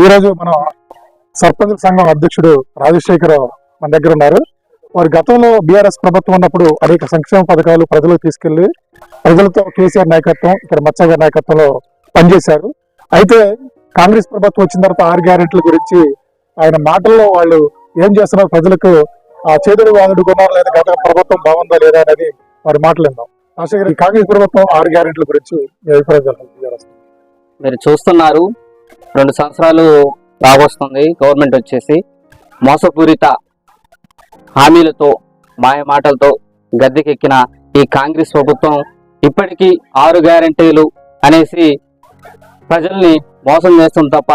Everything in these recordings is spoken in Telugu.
ఈ రోజు మనం సర్పంచ్ సంఘం అధ్యక్షుడు రాజశేఖర్ మన దగ్గర ఉన్నారు. వారు గతంలో బీఆర్ఎస్ ప్రభుత్వం ఉన్నప్పుడు అనేక సంక్షేమ పథకాలు ప్రజలకు తీసుకెళ్ళి ప్రజలతో కేసీఆర్ నాయకత్వం ఇక్కడ మత్స్య గారి నాయకత్వంలో పనిచేశారు. అయితే కాంగ్రెస్ ప్రభుత్వం వచ్చిన తర్వాత ఆరు గ్యారెంటీల గురించి ఆయన మాటల్లో వాళ్ళు ఏం చేస్తున్నారు? ప్రజలకు ఆ చేదుడు వాదుడు కొన్నారు లేదా గత ప్రభుత్వం బాగుందా లేదా అనేది వారి మాటలు రాజశేఖర్ కాంగ్రెస్ ప్రభుత్వం ఆరు గ్యారెంటీల గురించి మీ అభిప్రాయం మీరు చూస్తున్నారు. రెండు సంవత్సరాలు రాబోస్తుంది గవర్నమెంట్ వచ్చేసి మోసపూరిత హామీలతో మాయ మాటలతో గద్దెకెక్కిన ఈ కాంగ్రెస్ ప్రభుత్వం ఇప్పటికీ ఆరు గ్యారంటీలు అనేసి ప్రజల్ని మోసం చేస్తుంది తప్ప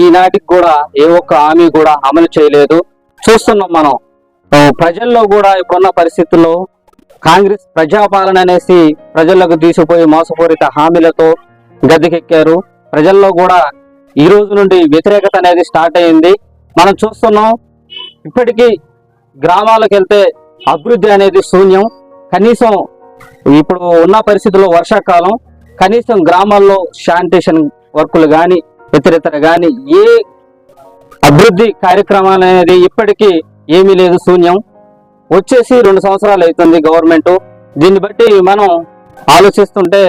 ఈనాటికి కూడా ఏ ఒక్క హామీ కూడా అమలు చేయలేదు. చూస్తున్నాం మనం. ప్రజల్లో కూడా ఇప్పుడున్న పరిస్థితుల్లో కాంగ్రెస్ ప్రజాపాలన అనేసి ప్రజలకు తీసిపోయి మోసపూరిత హామీలతో గద్దెకెక్కారు. ప్రజల్లో కూడా ఈ రోజు నుండి వ్యతిరేకత అనేది స్టార్ట్ అయింది. మనం చూస్తున్నాం ఇప్పటికీ గ్రామాలకు వెళ్తే అభివృద్ధి అనేది శూన్యం. కనీసం ఇప్పుడు ఉన్న పరిస్థితుల్లో వర్షాకాలం కనీసం గ్రామాల్లో శానిటేషన్ వర్కులు కానీ ఇతరితర కానీ ఏ అభివృద్ధి కార్యక్రమాలు అనేది ఇప్పటికీ ఏమీ లేదు శూన్యం. వచ్చేసి రెండు సంవత్సరాలు అవుతుంది గవర్నమెంట్. దీన్ని బట్టి మనం ఆలోచిస్తుంటే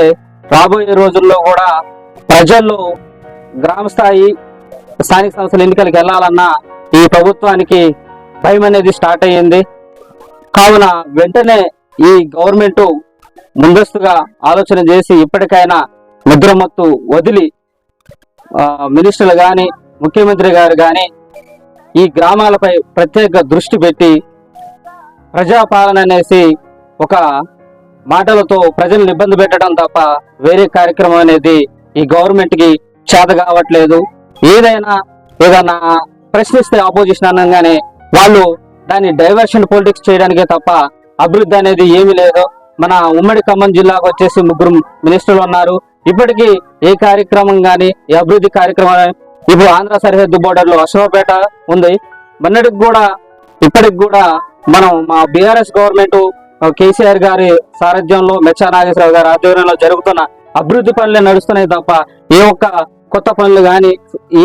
రాబోయే రోజుల్లో కూడా ప్రజల్లో గ్రామ స్థాయి స్థానిక సంస్థల ఎన్నికలకు వెళ్ళాలన్నా ఈ ప్రభుత్వానికి భయం అనేది స్టార్ట్ అయ్యింది. కావున వెంటనే ఈ గవర్నమెంట్ ముందస్తుగా ఆలోచన చేసి ఇప్పటికైనా ముద్రమత్తు వదిలి మినిస్టర్లు కానీ ముఖ్యమంత్రి గారు కానీ ఈ గ్రామాలపై ప్రత్యేక దృష్టి పెట్టి ప్రజాపాలన అనేసి ఒక మాటలతో ప్రజలను ఇబ్బంది పెట్టడం తప్ప వేరే కార్యక్రమం అనేది ఈ గవర్నమెంట్కి చేత కావట్లేదు. ఏదైనా ఏదైనా ప్రశ్నిస్తే ఆపోజిషన్ అనగానే వాళ్ళు దాన్ని డైవర్షన్ పొలిటిక్స్ చేయడానికే తప్ప అభివృద్ధి అనేది ఏమీ లేదు. మన ఉమ్మడి ఖమ్మం జిల్లాకు వచ్చేసి ముగ్గురు మినిస్టర్లు ఉన్నారు. ఇప్పటికీ ఏ కార్యక్రమం కానీ ఏ అభివృద్ధి కార్యక్రమం ఇప్పుడు ఆంధ్ర సరిహద్దు బోర్డర్లో అశోకపేట ఉంది. మొన్నటికి కూడా ఇప్పటికి కూడా మనం మా బీఆర్ఎస్ గవర్నమెంట్ కేసీఆర్ గారి సారథ్యంలో మెచ్చా నాగేశ్వరరావు గారి ఆధ్వర్యంలో జరుగుతున్న అభివృద్ధి పనులే నడుస్తున్నాయి తప్ప ఏ ఒక్క కొత్త పనులు కానీ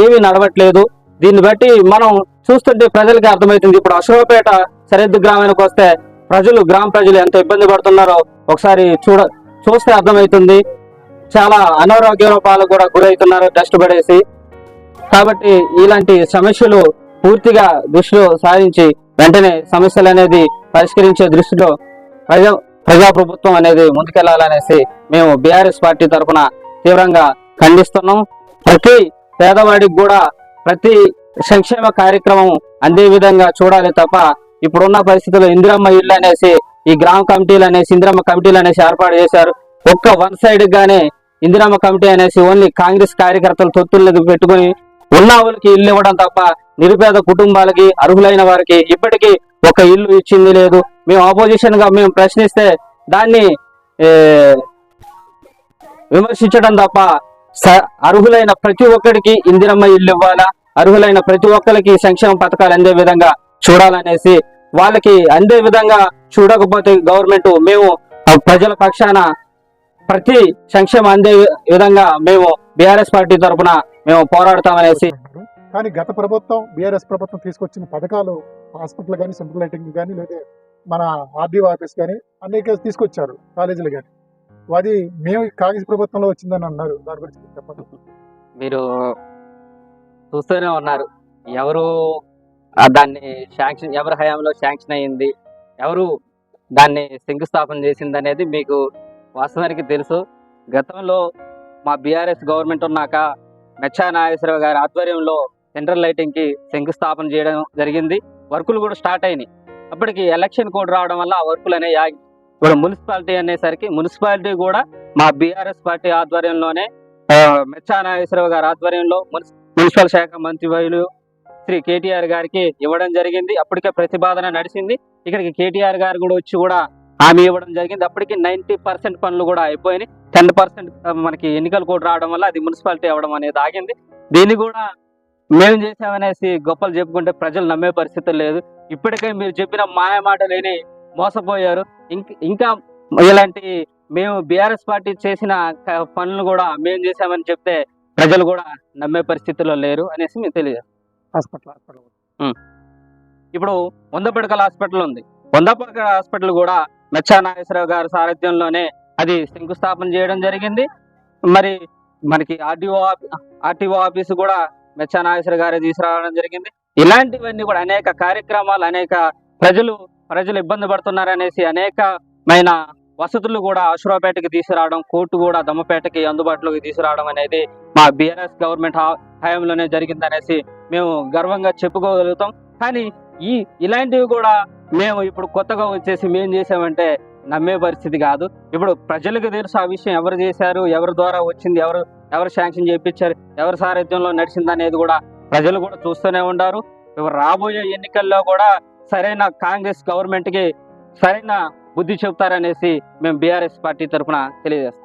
ఏమీ నడవట్లేదు. దీన్ని బట్టి మనం చూస్తుంటే ప్రజలకి అర్థమవుతుంది. ఇప్పుడు అశోకపేట సరిహద్దు గ్రామానికి వస్తే ప్రజలు గ్రామ ప్రజలు ఎంత ఇబ్బంది పడుతున్నారో ఒకసారి చూడ చూస్తే అర్థమవుతుంది. చాలా అనారోగ్య పాలు కూడా గురవుతున్నారు డస్ట్ పడేసి కాబట్టి ఇలాంటి సమస్యలు పూర్తిగా దృష్టిలో సాధించి వెంటనే సమస్యలు అనేది పరిష్కరించే దృష్టిలో ప్రజా ప్రజాప్రభుత్వం అనేది ముందుకెళ్ళాలనేసి మేము బీఆర్ఎస్ పార్టీ తరఫున తీవ్రంగా ఖండిస్తున్నాం. ప్రతి పేదవాడికి కూడా ప్రతి సంక్షేమ కార్యక్రమం అందే విధంగా చూడాలి తప్ప ఇప్పుడున్న పరిస్థితుల్లో ఇందిరమ్మ ఇల్లు అనేసి ఈ గ్రామ కమిటీలు అనేసి ఇందిరమ్మ కమిటీలు అనేసి ఏర్పాటు చేశారు. ఒక్క వన్ సైడ్ గానే ఇందిరమ్మ కమిటీ అనేసి ఓన్లీ కాంగ్రెస్ కార్యకర్తలు తొత్తులు పెట్టుకుని ఉన్న వాళ్ళకి ఇల్లు ఇవ్వడం తప్ప నిరుపేద కుటుంబాలకి అర్హులైన వారికి ఇప్పటికీ ఒక ఇల్లు ఇచ్చింది లేదు. మేము ఆపోజిషన్గా మేము ప్రశ్నిస్తే దాన్ని విమర్శించడం తప్ప అర్హులైన ప్రతి ఒక్కరికి ఇందిరమ్మ ఇల్లు ఇవ్వాలా? అర్హులైన ప్రతి ఒక్కరికి సంక్షేమ పథకాలు అందే విధంగా చూడాలనేసి వాళ్ళకి అందే విధంగా చూడకపోతే గవర్నమెంట్ మేము ప్రజల పక్షాన ప్రతి సంక్షేమం అందే విధంగా మేము బీఆర్ఎస్ పార్టీ తరఫున మేము పోరాడతామనేసి కానీ గత ప్రభుత్వం బీఆర్ఎస్ ప్రభుత్వం తీసుకొచ్చిన పథకాలు హాస్పిటల్ కానీ సెంట్రల్ లైటింగ్ కానీ లేదా మన ఆర్డీఓ ఆఫీస్ కానీ అనేక తీసుకొచ్చారు కాలేజీలు కానీ అది మేము కాంగ్రెస్ ప్రభుత్వంలో వచ్చిందని అన్నారు. దాని గురించి చెప్పండి. మీరు చూస్తూనే ఉన్నారు. ఎవరు దాన్ని శాంక్షన్ ఎవరి హయాంలో శాంక్షన్ అయ్యింది ఎవరు దాన్ని శంకుస్థాపన చేసింది అనేది మీకు వాస్తవానికి తెలుసు. గతంలో మా బీఆర్ఎస్ గవర్నమెంట్ ఉన్నాక మెచ్చా నాగేశ్వరరావు గారి ఆధ్వర్యంలో సెంట్రల్ లైటింగ్కి శంకుస్థాపన చేయడం జరిగింది. వర్కులు కూడా స్టార్ట్ అయినాయి. అప్పటికి ఎలక్షన్ కోడ్ రావడం వల్ల ఆ వర్కులు అనేవి ఇప్పుడు మున్సిపాలిటీ అనేసరికి మున్సిపాలిటీ కూడా మా బీఆర్ఎస్ పార్టీ ఆధ్వర్యంలోనే మెచ్చా నాగేశ్వరరావు గారి ఆధ్వర్యంలో మున్సి- మున్సిపల్ శాఖ మంత్రివర్యులు శ్రీ కేటీఆర్ గారికి ఇవ్వడం జరిగింది. అప్పటికే ప్రతిపాదన నడిచింది. ఇక్కడికి కేటీఆర్ గారు కూడా వచ్చి కూడా హామీ ఇవ్వడం జరిగింది. అప్పటికి నైన్టీ పర్సెంట్ పనులు కూడా అయిపోయినాయి. టెన్ పర్సెంట్ మనకి ఎన్నికలు కూడా రావడం వల్ల అది మున్సిపాలిటీ అవ్వడం అనేది ఆగింది. దీన్ని కూడా మేము చేసామనేసి గొప్పలు చెప్పుకుంటే ప్రజలు నమ్మే పరిస్థితి లేదు. ఇప్పటికే మీరు చెప్పిన మాయ లేని మోసపోయారు. ఇంక- ఇంకా ఇలాంటి మేము బీఆర్ఎస్ పార్టీ చేసిన పనులు కూడా మేము చేసామని చెప్తే ప్రజలు కూడా నమ్మే పరిస్థితిలో లేరు అనేసి మేము తెలియదు హాస్పిటల్ హాస్పిటల్. ఇప్పుడు వంద పడకల హాస్పిటల్ ఉంది. వంద పడకల హాస్పిటల్ కూడా మెచ్చా నాగేశ్వరరావు గారి సారథ్యంలోనే అది శంకుస్థాపన చేయడం జరిగింది. మరి మనకి ఆర్టీఓ ఆర్టీఓ ఆఫీస్ కూడా మెచ్చా నాగేశ్వర గారే తీసుకురావడం జరిగింది. ఇలాంటివన్నీ కూడా అనేక కార్యక్రమాలు అనేక ప్రజలు ప్రజలు ఇబ్బంది పడుతున్నారనేసి అనేకమైన వసతులు కూడా అశ్వరాపేటకి తీసుకురావడం కోర్టు కూడా దమ్మపేటకి అందుబాటులోకి తీసుకురావడం అనేది మా బీఆర్ఎస్ గవర్నమెంట్ హా- హయాంలోనే జరిగిందనేసి మేము గర్వంగా చెప్పుకోగలుగుతాం. కానీ ఈ ఇలాంటివి కూడా మేము ఇప్పుడు కొత్తగా వచ్చేసి మేము చేసామంటే నమ్మే పరిస్థితి కాదు. ఇప్పుడు ప్రజలకు తెలుసు ఆ విషయం ఎవరు చేశారు ఎవరి ద్వారా వచ్చింది ఎవరు ఎవరు శాంక్షన్ చేయించారు ఎవరి సారథ్యంలో నడిచింది అనేది కూడా ప్రజలు కూడా చూస్తూనే ఉన్నారు రాబోయే ఎన్నికల్లో కూడా సరైన కాంగ్రెస్ గవర్నమెంట్కి సరైన బుద్ధి చెప్తారనేసి మేము బీఆర్ఎస్ పార్టీ తరఫున తెలియజేస్తాం.